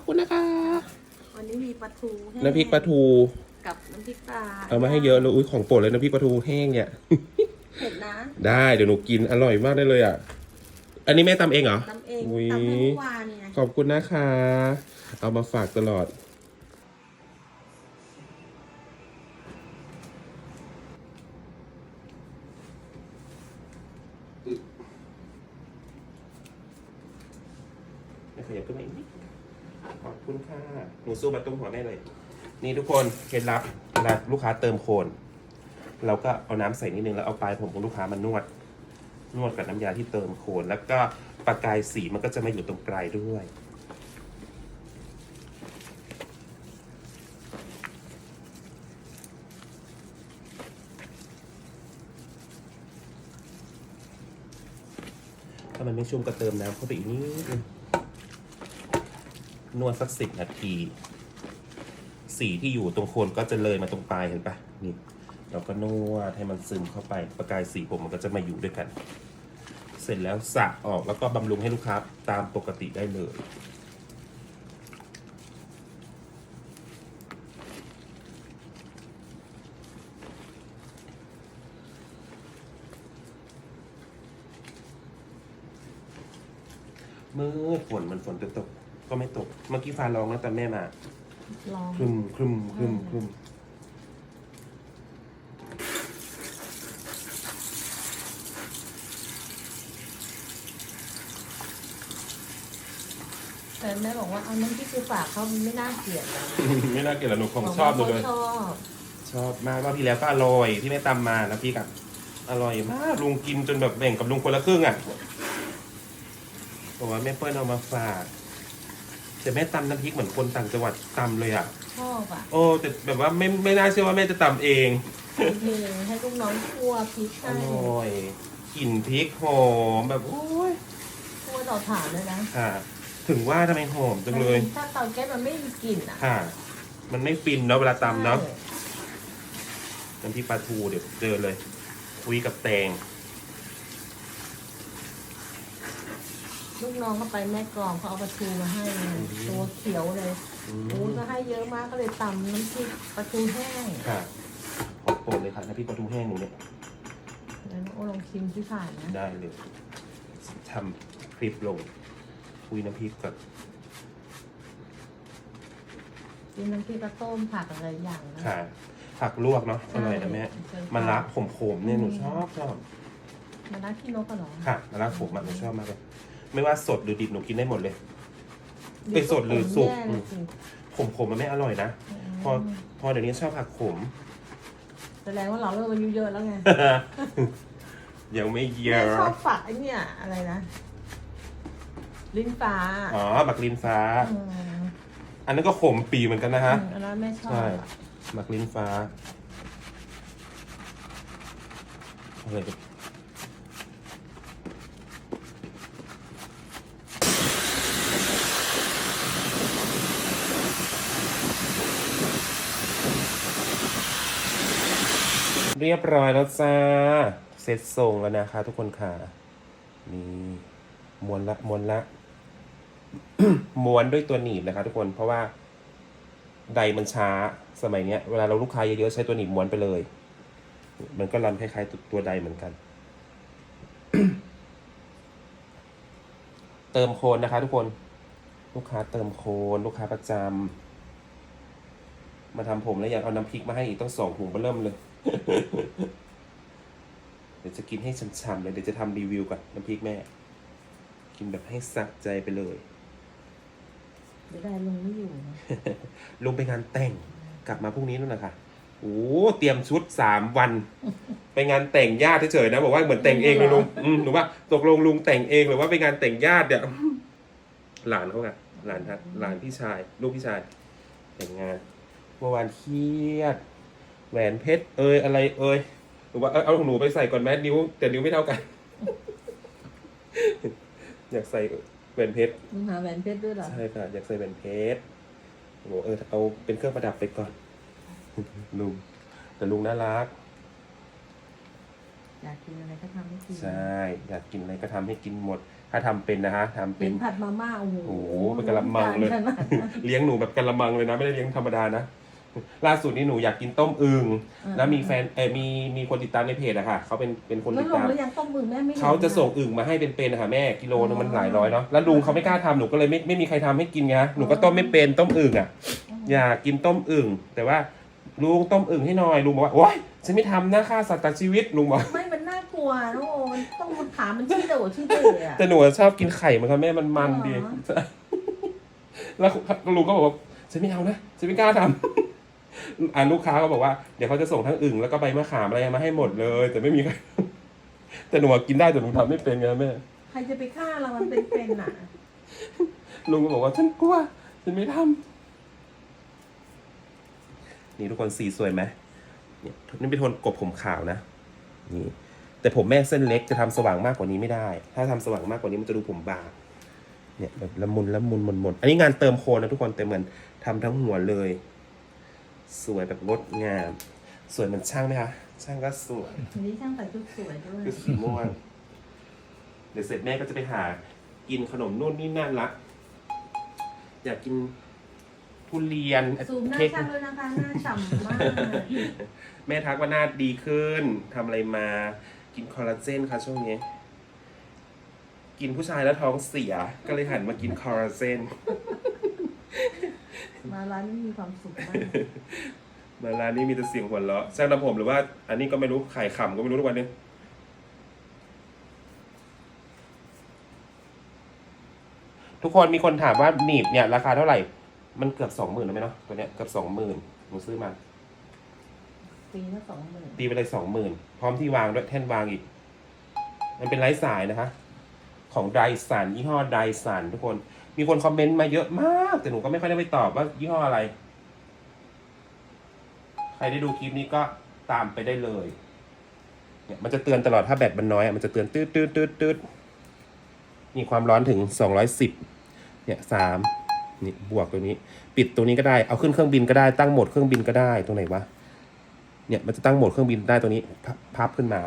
อบคุณนะคะวันนี้มีปลาทูแห้งน้ำพริกปลาทูกับน้ำพริกปลาเอามาให้เยอะเลยอุ้ยของโปรดเลยน้ำพริกปลาทูแห้งเนี่ย เผ็ดนะได้เดี๋ยวหนูกินอร่อยมากได้เลยอะ อันนี้แม่ตำเองเหรอตำเองอุ๊ยตำให้เมื่อวานไงขอบคุณนะคะ เอามาฝากตลอด ขยับขึ้นมาอีกนิด ขอบคุณค่ะหนูสู้มาตรงหัวแม่เลย นี่ทุกคนเคล็ดลับเวลาลูกค้าเติมโคน เราก็เอาน้ำใส่นิดนึงแล้วเอาปลายผมของลูกค้ามานวด นวดกับน้ำยาที่เติมโคน แล้วก็ประกายสีมันก็จะมาอยู่ตรงปลายด้วยถ้ามันไม่ชุ่มก็เติมน้ำเข้าไปอีกนิดนึง นวดสักสิบนาที สีที่อยู่ตรงโคนก็จะเลยมาตรงปลายเห็นปะนี่ เราก็นวดให้มันซึมเข้าไป ประกายสีผมมันก็จะมาอยู่ด้วยกัน เสร็จแล้วสระออกแล้วก็บำรุงให้ลูกค้าตามปกติได้เลยมืดฝนมันฝนจะตก ก็ไม่ตก เมื่อกี้ฟ้าร้องแล้วแต่แม่มาลอง ครึมครึมครึมครึมแต่แม่บอกว่าเอาน้ำพริกไปฝากเขามันไม่น่าเกลียดเลยไม่น่าเกลียดหรอกหนูของชอบหนูเลยขาชอบชอบมากรอบที่แล้วก็อร่อยที่แม่ตำมาแล้วพี่กับ อร่อยมากลุงกินจนแบบแบ่งกับลุงคนละครึ่งอะบอกว่าแม่เปิ้ลเอามาฝาก แต่แม่ตำน้ำพริกเหมือนคนต่างจังหวัดตำเลยอะ ชอบอะโอ้แต่แบบว่าไม่ไม่น่าเชื่อว่าแม่จะตำเองทำเองให้ลูกน้องคั่วพริกอให้ร่อยกลิ่นพริกหอมแบบโอ้ยคั่วต่อถ่านเลยนะค่ะ ถึงว่าทำไมหอมจังเลยถ้าเตาแก๊สมันไม่มีกลิ่นอะค่ะ มันไม่ฟินเนาะเวลาตำเนาะใช่น้ำพริกปลาทูเดี๋ยวเจอเลย คุยกับแตง ลูกน้องเขาไปแม่กลองเขาเอาปลาทูมาให้ตัวเขียวเลยอืโอ้มก็ให้เยอะมากก็เลยตำน้ำพริกปลาทูแห้งค่ะขอโปรดเลยค่ะน้ำพริกปลาทูแห้งหนูเนี่ยแล้วน้องโอ้ลองชิมที่ผ่านนะได้เลยทำคลิปลงคุยน้ำพริกกับกินน้ำพริกกระต้มผักอะไรอย่างนะ ค่ะผักลวกเนาะอร่อยนะแม่ใช่ มันรักขมๆเนี่ยหนูชอบชอบมันรักขี้นกกันเหรอ ค่ะมันรักผมอะหนูชอบมากเลย ไม่ว่าสดหรือดิบหนูกินได้หมดเลยไปสดหรือสุกแย่เลยสิขมๆมันไม่อร่อยนะ พอพอเดี๋ยวนี้ชอบผักขม แสดงว่าเราเริ่มอายุเยอะแล้วไงยังไม่เยแม่อะชอบฝักไอ้เนี่ยอะไรนะ ลิ้นฟ้าอ๋อ บักลินฟ้ามอันนั้นก็ขมปีเหมือนกันนะฮะอันนั้นแม่ชอบใช่อะบักลินฟ้าอะไรกัน เรียบร้อยแล้วจ้า เสร็จส่งแล้วนะคะ ทุกคนค่ะ นี่ม้วนละม้วนละม้วนด้วยตัวหนีบนะคะทุกคน เพราะว่าใดมันช้าสมัยเนี้ย เวลาเราลูกค้าเยอะๆใช้ตัวหนีบม้วนไปเลย มันก็รันคล้ายๆตัวตัวใดเหมือนกัน เติมโคนนะคะ ทุกคน ลูกค้าเติมโคนลูกค้าประจำ มาทำผมแล้วอยากเอาน้ำพริกมาให้อีกต้องสองถุงเบอเริ่มเลย เดี๋ยวจะกินให้ช่ำๆเลยเดี๋ยวจะทำรีวิวก่อนน้ำพริกแม่ กินแบบให้สะใจไปเลยเดี๋ยวได้ลงไม่อยู่นะลงไปงานแต่งกลับมาพรุ่งนี้นู่นนะคะโอ้เตรียมชุดสามวัน ไปงานแต่งญาติเฉยๆนะบอกว่าเหมือนแต่งเองเลยลุงอืมหนูว่าตกลงลุงแต่งเองหรือว่าไปงานแต่งญาติเนี่ยหลานเขาไงหลานทัดหลานพี่ชาย ลูกพี่ชาย แต่งงาน เมื่อวานเครียด แหวนเพชรเอยอะไรเอยหนูว่าเอาเอาของหนูไปใส่ก่อนแมนิ้ว แต่นิ้วไม่เท่ากัน อยากใส่แหวนเพชรมึงหาแหวนเพชรด้วยเหรอ ใช่ค่ะอยากใส่แหวนเพชรโอ้เออเอาเป็นเครื่องประดับไปก่อน ลุงแต่ลุงน่ารัก อยากกินอะไรก็ทำให้กินใช่ อยากกินอะไรก็ทำให้กินหมด ถ้าทำเป็นนะฮะทำเป็เห็นน ผัดมาม่าโอ้โหโอ้โหเป็นกะละมังเลย ขนาดนั้นเลี้ยงหนูแบบกะละมังเลยนะ ไม่ได้เลี้ยงธรรมดานะ ล่าสุดนี่หนูอยากกินต้มอึงอ่าแล้วมีแฟนเออมีมีคนติดตามในเพจอะค่ะเขาเป็นเป็นคนแล้วติดลงตามแล้วยังต้มมือแม่ไม่ห็นเขาจะส่งอึ่งมาให้เป็นๆอะค่ะแม่กิโลนึงมันหลายร้อยเนาะแล้วลุงเขาไม่กล้าทำหนูก็เลยไม่ไม่มีใครทำให้กินไงหนูก็ต้มไม่เป็นต้มอึ่งอะอยากกินต้มอึ่งแต่ว่าลุงต้มอึ่งให้หน่อยลุงบอกว่าโอ๊ยฉันไม่ทำนะฆ่าสัตว์ตัดชีวิตลุงบอกไม่มันน่ากลัวน้องโอมันต้องมันขามันชี้เดือดชี้เดือดอะ แต่หนูชอบกินไข่เหมือนกันแม่มันมันดีอ๋อ แล้วลุงก็บอกว่าฉันไม่เอานะฉันไม่กล้าทำ อ่าลูกค้าก็บอกว่าเดี๋ยวเขาจะส่งทั้งอึ่งแล้วก็ใบมะขามอะไรมาให้หมดเลย แต่ไม่มีใครแต่หนูอะกินได้แต่หนูทำไม่เป็นไงแม่ใครจะไปฆ่าเรามันเป็นๆน่ะลุงก็บอกว่าฉันกลัวฉันไม่ทำนี่ทุกคนสีสวยไหมเนี่ยนี่เป็นโทนกบผมขาวนะนี่แต่ผมแม่เส้นเล็กจะทำสว่างมากกว่านี้ไม่ได้ ถ้าทำสว่างมากกว่านี้มันจะดูผมบางเนี่ยแบบละมุนละมุนหมนหมนอันนี้งานเติมโคนนะทุกคนแต่เหมือนทำทั้งหัวเลย สวยแบบงดงาม สวยเหมือนช่างไหมคะ ช่างก็สวยวันนี้ช่างใส่ชุดสวยด้วยคือสีม่วงเดี๋ยวเสร็จแม่ก็จะไปหากินขนมนู่นนี่นั่นละ อยากกินทุเรียนซูมหน้าเค้กช่างด้วยนะคะหน้าฉ่ำมากแม่ทักว่าหน้าดีขึ้นทำอะไรมากินคอลลาเจนค่ะช่วงนี้ กินผู้ชายแล้วท้องเสีย ก็เลยหันมากินคอลลาเจน มาร้านนี้มีความสุขมากมาร้านนี้มีแต่เสียงหัวเราะช่างทำผมหรือว่า อันนี้ก็ไม่รู้ไข่ขำก็ไม่รู้ทุกวันนี้ทุกคนมีคนถามว่าหนีบเนี่ย ราคาเท่าไหร่ มันเกือบสองหมื่นแล้วไหมเนาะตัวเนี้ยเกือบสองหมื่นหนูซื้อมาปีละสองหมื่นตีไปเลยสองหมื่นพร้อมที่วางด้วยแท่นวางอีก มันเป็นไร้สายนะคะ ของไดสันยี่ห้อไดสันทุกคน มีคนคอมเมนต์มาเยอะมาก แต่หนูก็ไม่ค่อยได้ไปตอบว่ายี่ห้ออะไร ใครได้ดูคลิปนี้ก็ตามไปได้เลยเนี่ยมันจะเตือนตลอดถ้าแบตมันน้อยอะมันจะเตือนตืดตืดตืดตืดมีความร้อนถึงสองร้อยสิบเนี่ยสามนี่บวกตัวนี้ ปิดตัวนี้ก็ได้เอาขึ้นเครื่องบินก็ได้ตั้งโหมดเครื่องบินก็ได้ตรงไหนวะเนี่ยมันจะตั้งโหมดเครื่องบินได้ตัวนี้พพับขึ้นมา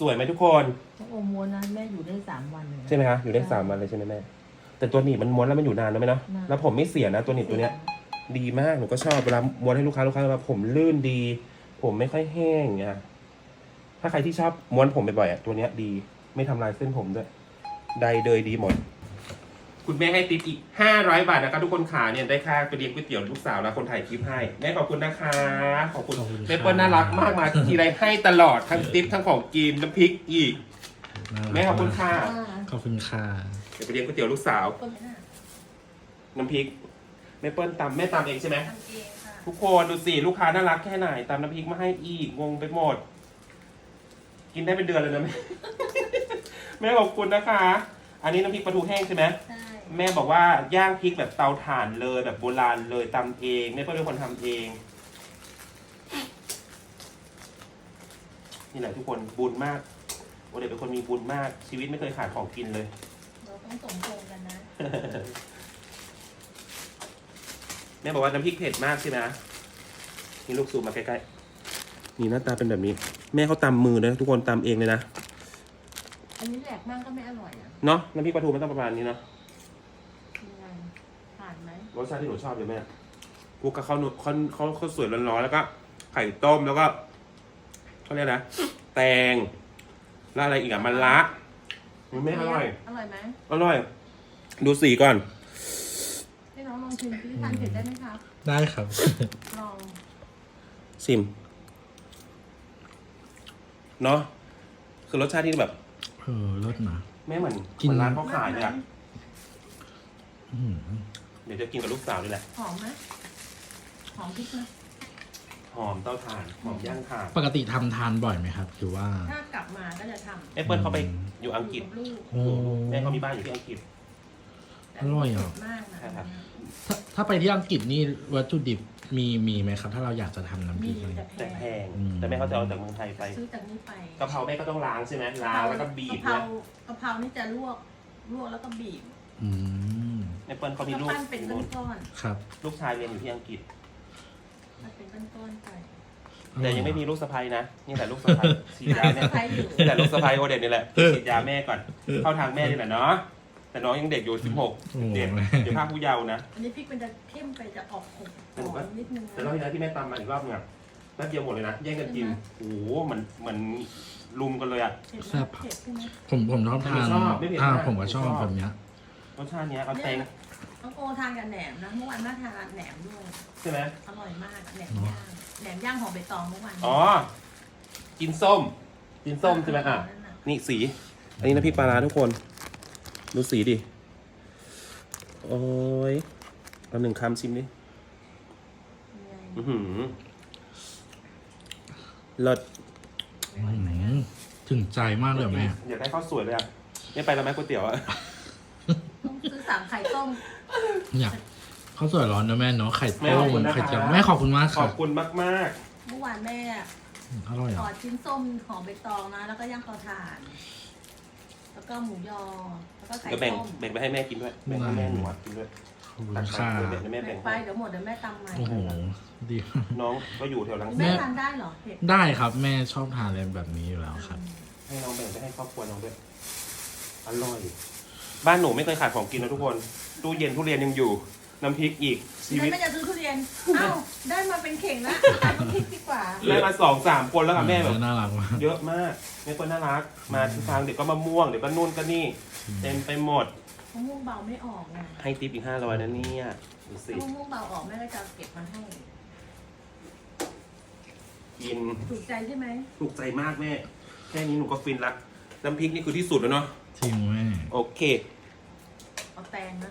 สวยไหมทุกคนน้องโอม้วนนะแม่อยู่ได้สามวันเลยนะ ใช่ไหมคะอยู่ได้สามวันเลยใช่ไหมแม่แต่ตัวหนีบมันม้วนแล้วมันอยู่นานนะไหมเนาะนาน แล้วผมไม่เสียนะตัวหนีบตัวเนี้ย ดีมากหนูก็ชอบเวลาม้วนให้ลูกค้าลูกค้าว่าผมลื่นดี ผมไม่ค่อยแห้งอย่างเงี้ยถ้าใครที่ชอบม้วนผมบ่อยๆอะตัวเนี้ยดี ไม่ทำลายเส้นผมด้วยใดเดยดีหมด คุณแม่ให้ติปอีกห้าร้อยบาทนะครับทุกคนขาเนี่ยได้ค่าไปเลี้ยงก๋วยเตี๋ยวลูกสาวแล้วคนถ่ายคลิปให้ แม่ขอบคุณนะคะ ขอบคุณขอบคุณครับเปเปิ้ลน่ารักมากมาทีไรให้ตลอดทั้งติปทั้งของกินน้ำพริกอีกแม่ขอบคุณค่ะอ่าขอบคุณค่ะเดี๋ยวไปเลี้ยงก๋วยเตี๋ยวลูกสาวต้นหน้าน้ำพริกแม่เปิ้ลตำแม่ตำเองใช่ไหม ทำเองค่ะ ทุกคนดูสิลูกค้าน่ารักแค่ไหนตามน้ำพริกมาให้อีกงงไปหมด กินได้เป็นเดือนเลยนะแม่ แม่ขอบคุณนะคะ อันนี้น้ำพริกปลาทูแห้งใช่ไหมใช่ แม่บอกว่าย่างพริกแบบเตาถ่านเลยแบบโบราณเลยตำเองแม่ก็เป็นคนทำเอง นี่แหละทุกคนบุญมาก โอเดชเป็นคนมีบุญมาก ชีวิตไม่เคยขาดของกินเลย เราต้องสมพงษ์กันนะ แม่บอกว่าน้ำพริกเผ็ดมากใช่ไหมนี่ลูกซูมมาใกล้ๆ นี่หน้าตาเป็นแบบนี้ แม่เขาตำมือนะทุกคนตำเองเลยนะ อันนี้แหลกมากก็ไม่อร่อยอะ เนาะน้ำพริกปลาทูมันต้องประมาณนี้เนาะ ยังไงผ่านไหม รสชาติที่หนูชอบเลยแม่กูกับเขาหนูเขาเขาเขาสวยร้อนๆแล้วก็ ไข่ต้มแล้วก็เขาเรียกนะ แตงแล้วอะไรอีกอะมันละมันไม่อร่อย อร่อยไหมอร่อย ดูสีก่อน ให้น้องลองชิมซิทานเผ็ดได้ไหมครับ ได้ครับ ลองชิม เนาะคือรสชาติที่แบบ เออรสหนาแม่เหมือนกินเหมือนร้านเขาขายเลยอะอืม เดี๋ยวจะกินกับลูกสาวนี่แหละ หอมไหมหอมพริกไหมหอมเต้าถ่านหอมย่างถ่านปกติทำทานบ่อยไหมครับ หรือว่า ถ้ากลับมาก็จะทำแอปเปิลเขาไปอยู่อังกฤษ ยู่บลูกโอ้ แม่เขามีบ้านอยู่ที่อังกฤษอร่อยอะมากนะใช่ครับ ถ้าถ้าไปที่อังกฤษนี่วัตถุดิบมีมีไหมครับ ถ้าเราอยากจะทำน้ำพมีริกอะไร แต่แต่แพแพงง อืม แต่แม่เขาจะเอาจากเมืองไทยไปซื้อจากนี้ไปกะเพราแม่ก็ต้องล้างใช่ไหมล้างแล้วก็บีบกะเพรานะกะเพรานี่จะลวกลวกแล้วก็บีบอืมแอปเปิลเขามีก็ลูกปั้นเป็นก้อนครับ ลูกชายเรียนอยู่ที่อังกฤษๆปั้นเป็นก้อนๆไปแต่ยังไม่มีลูกสะใภ้นะนี่แต่ลูกสะใภ้ฉีดยาเนี่ยใครอยู่นี่แต่ลูกสะใภ้โอเดนนี่แหละฉีดยาแม่ก่อน เข้าทางแม่นี่แหละเนาะแต่น้องยังเด็กอยู่สิบหกเด็กเดี๋ยวภาคผู้เยาว์นะ อันนี้พริกมันจะเข้มไปจะออกขมแต่หนูก็นิดนึงแต่รอบที่แล้วที่แม่ตำมาอีกรอบนึงอะแป๊บเดียวหมดเลยนะแย่งกันกินโอ้โหเหมือนเหมือนลุมกันเลยอะเผ็ดไหมเผ็ดใช่ไหมผมผมชอบทานชอบไม่เผ็ดอ่ามากผมก็ชอบชอบแบบเนี้ยรสชาติเนี้ยเอาแตง น้องโอทานกับแหนมนะเมื่อวานแม่ทานแหนมด้วยใช่ไหมอร่อยมากอะแหนมย่างแหนมย่างหอมใบตองเมื่อวานอ๋อ กินส้ม กินส้มใช่ไหมอะนั่นน่ะนี่สี อันนี้น้ำพริกปลาร้าทุกคน ดูสีดิ โอ้ยเอาหนึ่งคำชิมดิ อือหือเลิศอื้อหือถึงใจมากเลยอะแม่ อยากได้ข้าวสวยเลยอะไม่ไปแล้วไหมก๋วยเตี๋ยวอะ ต้องซื้อสามไข่ต้ม อยากข้าวสวยร้อนนะแม่เนาะไข่แม่ต้ขอบมคุณนะคะ ไข่เจียวแม่ขอบคุณมากขค่ะอบคุณมาก เมื่อวานแม่อร่อยขออะชิ้นส้มหอมใบตองนะ แล้วก็ย่างเตาถ่าน แล้วก็หมูยอ แล้วก็ๆไข่เดี๋ยวแบ่งต้มแบ่งไปให้แม่กินด้วย แบ่งให้แม่หนูอะกินด้วยขอบคุณตักไปค่ะแบ่งให้แม่แบ่แบ่งงไปให้เดี๋ยวหมดเดี๋ยวแม่ตำใหม่โอ้โหดี น้องก็อยู่แถวลังแม่สิตทานได้เหรอเผ็ดได้ครับแม่ชอบทานอะไรแบบนี้อยู่แล้วครับ ให้น้องแบ่งไปให้ครอบครัวน้องด้วย อร่อย บ้านหนูไม่เคยขาดของกินนะทุกคน ตู้เย็นทุเรียนยังอยู่ น้ำพริกอีกชีวิตแม่จะซื้อทุเรียนอ้าวได้มาเป็นเข่งแล้วทานน้ำพริกดีกว่าได้มาสองสามคนแล้วค่ะแม่แบบ น่ารักมากเยอะมากแม่ก็น่ารัก มาทุกทางเดี๋ยวก็มะม่วงเดี๋ยวก็นู่นก็นี่ เต็มไปหมด มะม่วงเบาไม่ออกไงให้ติปอีกห้าร้อยนะเนี่ยดูสิถ้ามะม่วงเบาออกแม่ก็จะเก็บมาให้ กิน ถูกใจใช่ไหมถูกใจมากแม่ แค่นี้หนูก็ฟินละ น้ำพริกนี่คือที่สุดแล้วเนาะ จริงแม่ โอเค เอาแตงนะ